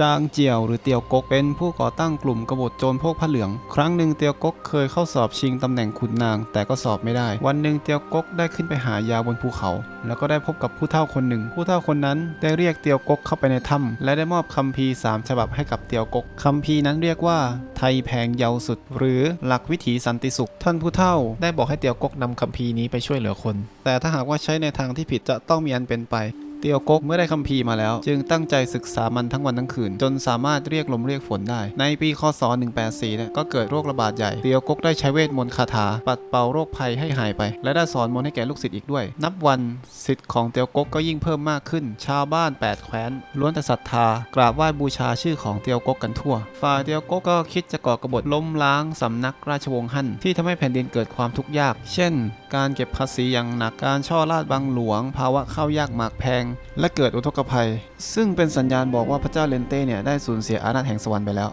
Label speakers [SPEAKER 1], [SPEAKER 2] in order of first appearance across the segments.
[SPEAKER 1] จางเจียวหรือเตียวกกเป็นผู้ก่อตั้งกลุ่มกบฏโจรพวกผ้าเหลือง ครั้งหนึ่งเตียวกกเคยเข้าสอบชิงตำแหน่งขุนนาง แต่ก็สอบไม่ได้ วันหนึ่งเตียวกกได้ขึ้นไปหายาบนภูเขา แล้วก็ได้พบกับผู้เฒ่าคนหนึ่ง ผู้เฒ่าคนนั้นได้เรียกเตียวกกเข้าไปในถ้ำและได้มอบคัมภีร์สามฉบับให้กับเตียวกกคัมภีร์นั้นเรียกว่า ไทยแพงเยาสุด หรือหลักวิถีสันติสุข ท่านผู้เฒ่า ได้บอกให้เตียวกกนำคัมภีร์นี้ไปช่วยเหลือคน แต่ถ้าหากว่าใช้ในทางที่ผิดจะต้องมีอันเป็นไป ตียวกกเมื่อได้คัมภีร์มาแล้ว จึงตั้งใจศึกษามันทั้งวันทั้งคืน จนสามารถเรียกลมเรียกฝนได้ ในปีคศ 184เนี่ยก็เกิดโรคระบาดใหญ่เตียวกกได้ใช้เวทมนต์คาถา ปัดเป่าโรคภัยให้หายไป และได้สอนมนต์ให้แก่ลูกศิษย์อีกด้วย นับวันศิษย์ของเตียวกกก็ยิ่งเพิ่มมากขึ้น ชาวบ้าน 8 แคว้นล้วนแต่ศรัทธากราบไหว้บูชาชื่อของเตียวกกกันทั่วฝ่ายเตียวกกก็คิดจะก่อกบฏล้มล้างสำนักราชวงศ์ฮั่นที่ทำให้แผ่นดินเกิดความทุกข์ยาก เช่นการเก็บภาษีอย่างหนักการช่อราดบังหลวง ภาวะข้าวยากหมากแพง และเกิดอุทกภัย ซึ่งเป็นสัญญาณบอกว่าพระเจ้าเลนเต้เนี่ยได้สูญเสียอาณาจแห่งสวรรค์ไปแล้ว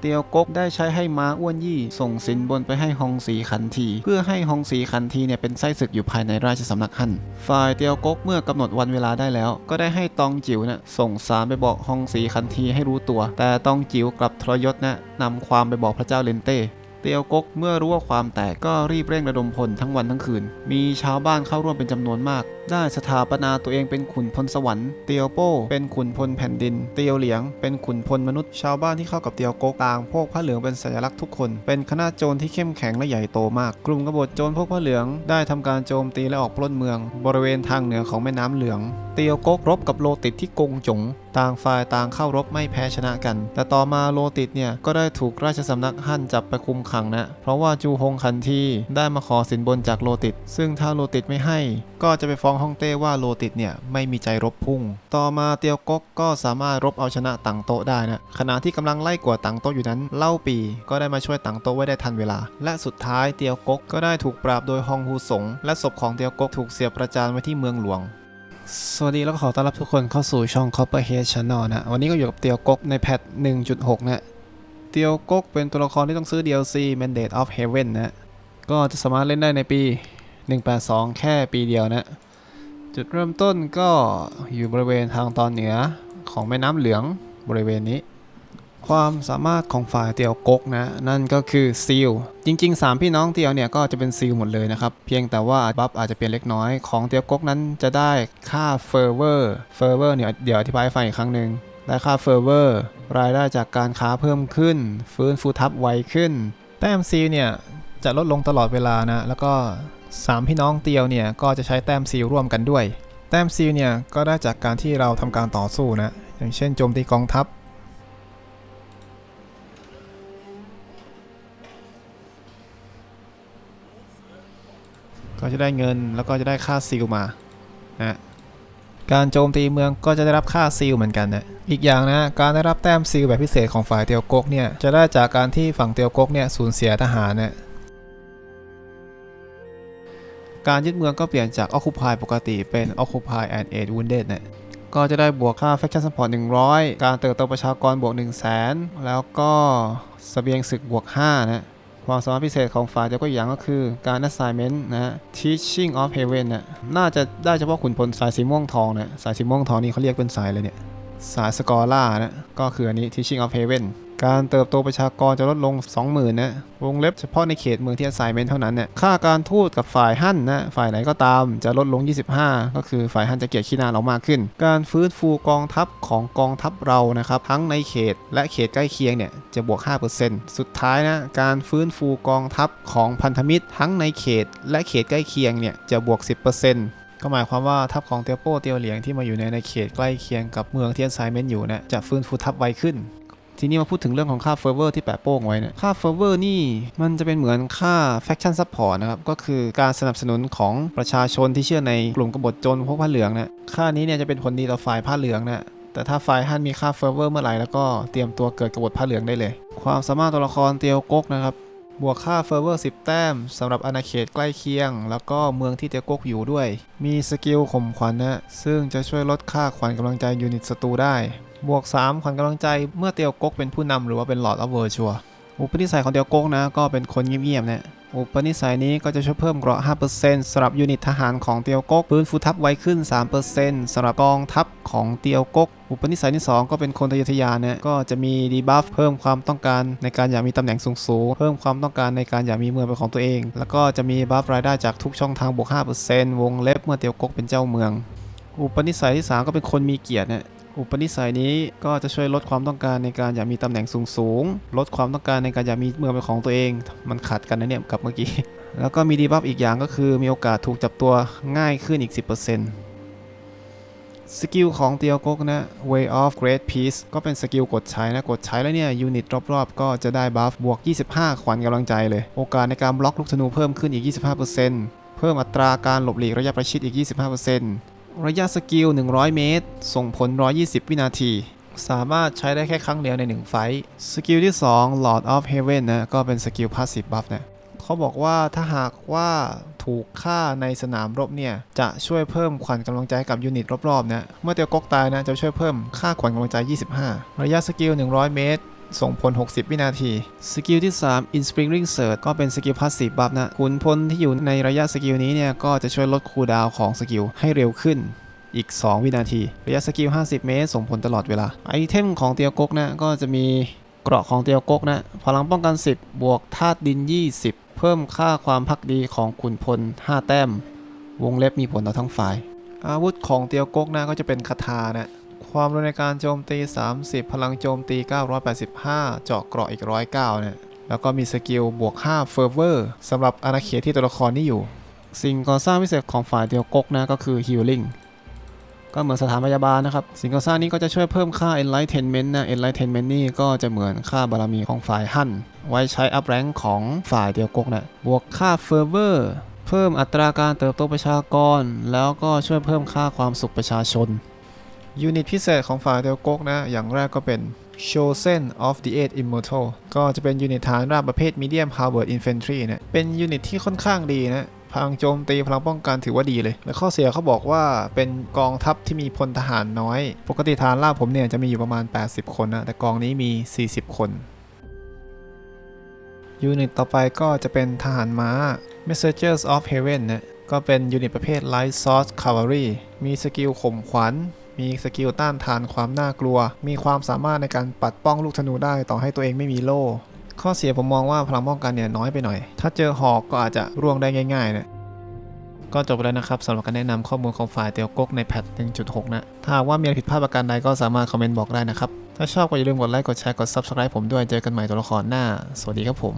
[SPEAKER 1] เตียวกกได้ใช้ให้ม้าอ้วนยี่ ส่งสินบนไปให้ฮองสีขันที เพื่อให้ฮองสีขันทีเนี่ยเป็นไส้ศึกอยู่ภายในราชสำนักฮั่นฝ่ายเตียวกกเมื่อกำหนดวันเวลาได้แล้ว ก็ได้ให้ตองจิ๋วนี่ยส่งสารไปบอกฮองสีขันทีให้รู้ตัว แต่ตองจิ๋วกลับทรยศนะนำความไปบอกพระเจ้าเลนเต้ เตียวกกเมื่อรู้ว่าความแตกก็รีบเร่งระดมพลทั้งวันทั้งคืน มีชาวบ้านเข้าร่วมเป็นจำนวนมาก ได้สถาปนาตัวเองเป็นขุนพลสวรรค์ เตียวโป้เป็นขุนพลแผ่นดิน เตียวเหลียง เป็นขุนพลมนุษย์ ชาวบ้านที่เข้ากับเตียวกกต่างพวกผ้าเหลืองเป็นสัญลักษณ์ทุกคน เป็นคณะโจรที่เข้มแข็งและใหญ่โตมาก กลุ่มกบฏโจรพวกผ้าเหลืองได้ทำการโจมตีและออกปล้นเมือง บริเวณทางเหนือของแม่น้ำเหลือง เตียวกกรบกับโลติดที่กงจง ต่างฝ่ายต่างเข้ารบไม่แพ้ชนะกัน แต่ต่อมาโลติดเนี่ยก็ได้ถูกราชสำนักฮั่นจับไปคุมขังนะ เพราะว่าจูฮงคันทีได้มาขอสินบนจากโลติด ซึ่งถ้าโลติดไม่ให้ ก็จะไปฟ้องฮ่องเต้ว่าโลติดเนี่ยไม่มีใจรบพุ่ง ต่อมาเตียวกกก็สามารถรบเอาชนะตังโตได้นะ ขณะที่กำลังไล่กวดตังโตอยู่นั้น เล่าปีก็ได้มาช่วยตังโตไว้ได้ทันเวลา และสุดท้ายเตียวกกก็ได้ถูกปราบโดยฮองฮูสงและศพของเตียวกกถูกเสียบประจานไว้ที่เมืองหลวง สวัสดีแล้วก็ขอต้อนรับทุกคนเข้าสู่ช่อง Copperhead Channel นะ วันนี้ก็อยู่กับเตียวกกในแพท 1.6 นะ เตียวกกเป็นตัวละครที่ต้องซื้อ DLC Mandate of Heaven นะ ก็จะสามารถเล่นได้ในปี 182 แค่ปีเดียวนะ จุดเริ่มต้นก็อยู่บริเวณทางตอนเหนือของแม่น้ำเหลืองบริเวณนี้ ความสามารถของฝ่ายเตียวกกนะ นั่นก็คือซีลจริง ๆ 3 พี่น้องเตียวเนี่ยก็จะเป็นซีลหมดเลยนะครับ เพียงแต่ว่าบัฟอาจจะเปลี่ยนเล็กน้อยของเตียวกกนั้นจะได้ค่าเฟอร์เวอร์เฟอร์เวอร์เนี่ยเดี๋ยวอธิบายให้ฟังอีกครั้งหนึ่งได้ค่าเฟอร์เวอร์รายได้จากการค้าเพิ่มขึ้น ฟื้นฟูทับไวขึ้น แต้มซีลเนี่ยจะลดลงตลอดเวลานะแล้วก็ 3 พี่น้องเตียวเนี่ยก็จะใช้แต้มซีลร่วมกันด้วย แต้มซีลเนี่ยก็ได้จากการที่เราทำการต่อสู้นะอย่างเช่นโจมตีกองทัพ ก็จะได้เงินแล้วก็จะได้ค่าซีลมานะการโจมตีเมืองก็จะได้รับค่าซีลเหมือนกันนะอีกอย่างนะการได้รับแต้มซีลแบบพิเศษของฝ่ายเตียวกกเนี่ยจะได้จากการที่ฝั่งเตียวกกเนี่ยสูญเสียทหารเนะการยึดเมืองก็เปลี่ยนจาก Occupy ปกติเป็น Occupy and Aid Wounded นะก็จะได้บวกค่า Faction Support 100 การเติบโตประชากรบวก 1 0 0 0 0แสนแล้วก็สเสบียงศึกบวก5นะ ความสามารถพิเศษของฝ่ายเจ้าก็อย่างก็คือการ assignment นะฮะ teaching of heaven นะน่าจะได้เฉพาะขุนพลสายสีม่วงทองนะสายสีม่วงทองนี่เขาเรียกเป็นสายเลยเนี่ย สายสกอล่านะก็คืออันนี้ teaching of heaven การเติบโตประชากรจะลดลง 20,000นะวงเล็บเฉพาะในเขตเมืองที่ assignment เท่านั้นเนี่ยค่าการทูตกับฝ่ายฮั่นนะฝ่ายไหนก็ตามจะลดลง 25 ก็คือฝ่ายฮั่นจะเกลียดขี้หน้าเรามากขึ้น การฟื้นฟูกองทัพของกองทัพเรานะครับทั้งในเขตและเขตใกล้เคียงเนี่ยจะบวก 5%สุดท้ายนะการฟื้นฟูกองทัพของพันธมิตร ทั้งในเขตและเขตใกล้เคียงเนี่ยจะบวก 10%ก็หมายความว่าทัพของเตียวโป้เตียวเหลียงที่มาอยู่ในในเขตใกล้เคียงกับเมืองเที่ assignment อยู่นะจะฟื้นฟูทัพไวขึ้น ทีนี้มาพูดถึงเรื่องของค่าเฟอร์เวอร์ที่แปะโป้งไว้เนี่ยค่าเฟอร์เวอร์นี่มันจะเป็นเหมือนค่าแฟคชั่นซัพพอร์ตนะครับ ก็คือการสนับสนุนของประชาชนที่เชื่อในกลุ่มกบฏโจรพวกผ้าเหลืองนะค่านี้เนี่ยจะเป็นผลดีต่อฝ่ายผ้าเหลืองนะแต่ถ้าฝ่ายฮั่นมีค่าเฟอร์เวอร์เมื่อไหร่แล้วก็เตรียมตัวเกิดกบฏผ้าเหลืองได้เลย ความสามารถตัวละครเตียวกกนะครับบวกค่าเฟอร์เวอร์10 แต้มสำหรับอาณาเขตใกล้เคียง แล้วก็เมืองที่เตียวกกอยู่ด้วย มีสกิลข่มขวัญนะซึ่งจะช่วยลดค่าขวัญกำลังใจยูนิตศัตรูได้ บวก 3 ขวัญกำลังใจเมื่อเตียวกกเป็นผู้นำหรือว่าเป็นหลอดออฟเวอร์ชัวอุปนิสัยของเตียวกกนะก็เป็นคนเงียบๆนะอุปนิสัยนี้ก็จะช่วยเพิ่มเกราะ 5%สำหรับยูนิตทหารของเตียวกกปืนฟูทับไวขึ้น 3%สำหรับกองทัพของเตียวกก อุปนิสัยที่ 2 ก็เป็นคนทะเยอทะยานเนี่ยก็จะมีดีบัฟเพิ่มความต้องการในการอยากมีตำแหน่งสูงๆ เพิ่มความต้องการในการอยากมีเมืองเป็นของตัวเอง แล้วก็จะมีบัฟรายได้จากทุกช่องทางบวก 5%วงเล็บเมื่อเตียวกกเป็นเจ้าเมือง อุปนิสัยที่ 3 ก็เป็นคนมีเกียรติเนี่ย อุปนิสัยนี้ก็จะช่วยลดความต้องการในการอยากมีตำแหน่งสูงๆลดความต้องการในการอยากมีเมืองเป็นของตัวเอง มันขัดกันนะเนี่ยกับเมื่อกี้ แล้วก็มีดีบัฟอีกอย่างก็คือมีโอกาสถูกจับตัวง่ายขึ้นอีก 10%สกิลของเตียวกกนะ Way of Great Peace ก็เป็นสกิลกดใช้นะ กดใช้แล้วเนี่ยยูนิตรอบๆ ก็จะได้บัฟบวก 25 ขวัญกำลังใจเลย โอกาสในการบล็อกลูกธนูเพิ่มขึ้นอีก 25%เพิ่มอัตราการหลบหลีกระยะประชิดอีก 25% ระยะสกิล 100 เมตร ส่งผล 120 วินาที สามารถใช้ได้แค่ครั้งเดียวใน 1 ไฟสกิลที่ 2 Lord of Heaven นะก็เป็นสกิล Passive Buff นะเขาบอกว่าถ้าหากว่าถูกฆ่าในสนามรบเนี่ย จะช่วยเพิ่มขวัญกำลังใจให้กับยูนิตรอบๆนะเมื่อเตียวกกตายนะจะช่วยเพิ่มค่าขวัญกำลังใจ 25 ระยะสกิล 100 เมตร ส่งผล60 วินาที สกิลที่ 3 Inspiring Surge ก็เป็นสกิล Passive Buff นะขุนพลที่อยู่ในระยะสกิลนี้เนี่ยก็จะช่วยลดคูลดาวของสกิลให้เร็วขึ้นอีก 2 วินาที ระยะสกิล 50 เมตร ส่งผลตลอดเวลา ไอเทมของเตียวกกนะ ก็จะมีเกราะของเตียวกกนะ พลังป้องกัน 10 บวกธาตุดิน 20 เพิ่มค่าความพักดีของขุนพล 5 แต้ม วงเล็บมีผลต่อทั้งฝ่าย อาวุธของเตียวกกนะ ก็จะเป็นคาถานะ ความเร็วในการโจมตี 30 พลังโจมตี 985 เจาะเกราะอีก 109เนี่ยแล้วก็มีสกิลบวก 5 เฟอร์เวอร์สำหรับอาณาเขตที่ตัวละครนี้อยู่ สิ่งก่อสร้างพิเศษของฝ่ายเตียวกกนะก็คือ Healing ก็เหมือนสถานพยาบาลนะครับ สิ่งก่อสร้างนี้ก็จะช่วยเพิ่มค่า Enlightenment นะ Enlightenment นี่ก็จะเหมือนค่าบารมีของฝ่ายฮั่น ไว้ใช้อัพแรงของฝ่ายเตียวกกนะบวกค่า Fervor เพิ่มอัตราการเติบโตประชากร แล้วก็ช่วยเพิ่มค่าความสุขประชาชน ยูนิตพิเศษของฝ่ายเตียวกกนะ อย่างแรกก็เป็น Chosen of the Eight Immortal ก็จะเป็นยูนิตฐานราบประเภท Medium Powered Infantry เนี่ยเป็นยูนิตที่ค่อนข้างดีนะพลังโจมตีพลังป้องกันถือว่าดีเลย และข้อเสียเขาบอกว่าเป็นกองทัพที่มีพลทหารน้อย ปกติฐานราบผมเนี่ยจะมีอยู่ประมาณ 80 คนนะ แต่กองนี้มี 40 คนยูนิตต่อไปก็จะเป็นทหารม้า Messengers of Heaven นะก็เป็นยูนิตประเภท Light Sword Cavalry มีสกิลข่มขวัญ มีสกิลต้านทานความน่ากลัว มีความสามารถในการปัดป้องลูกธนูได้ต่อให้ตัวเองไม่มีโล่ ข้อเสียผมมองว่าพลังป้องกันเนี่ยน้อยไปหน่อย ถ้าเจอหอกก็อาจจะร่วงได้ง่ายๆเนะก็จบแล้วนะครับสำหรับการแนะนำข้อมูลของฝ่ายเตียวกกในแพท 1.6 นะ ถ้าหากว่ามีอะไรผิดพลาดประการใดก็สามารถคอมเมนต์บอกได้นะครับ ถ้าชอบก็อย่าลืมกดไลค์ กดแชร์ กด Subscribe ผมด้วย เจอกันใหม่ตัวละครหน้า สวัสดีครับผม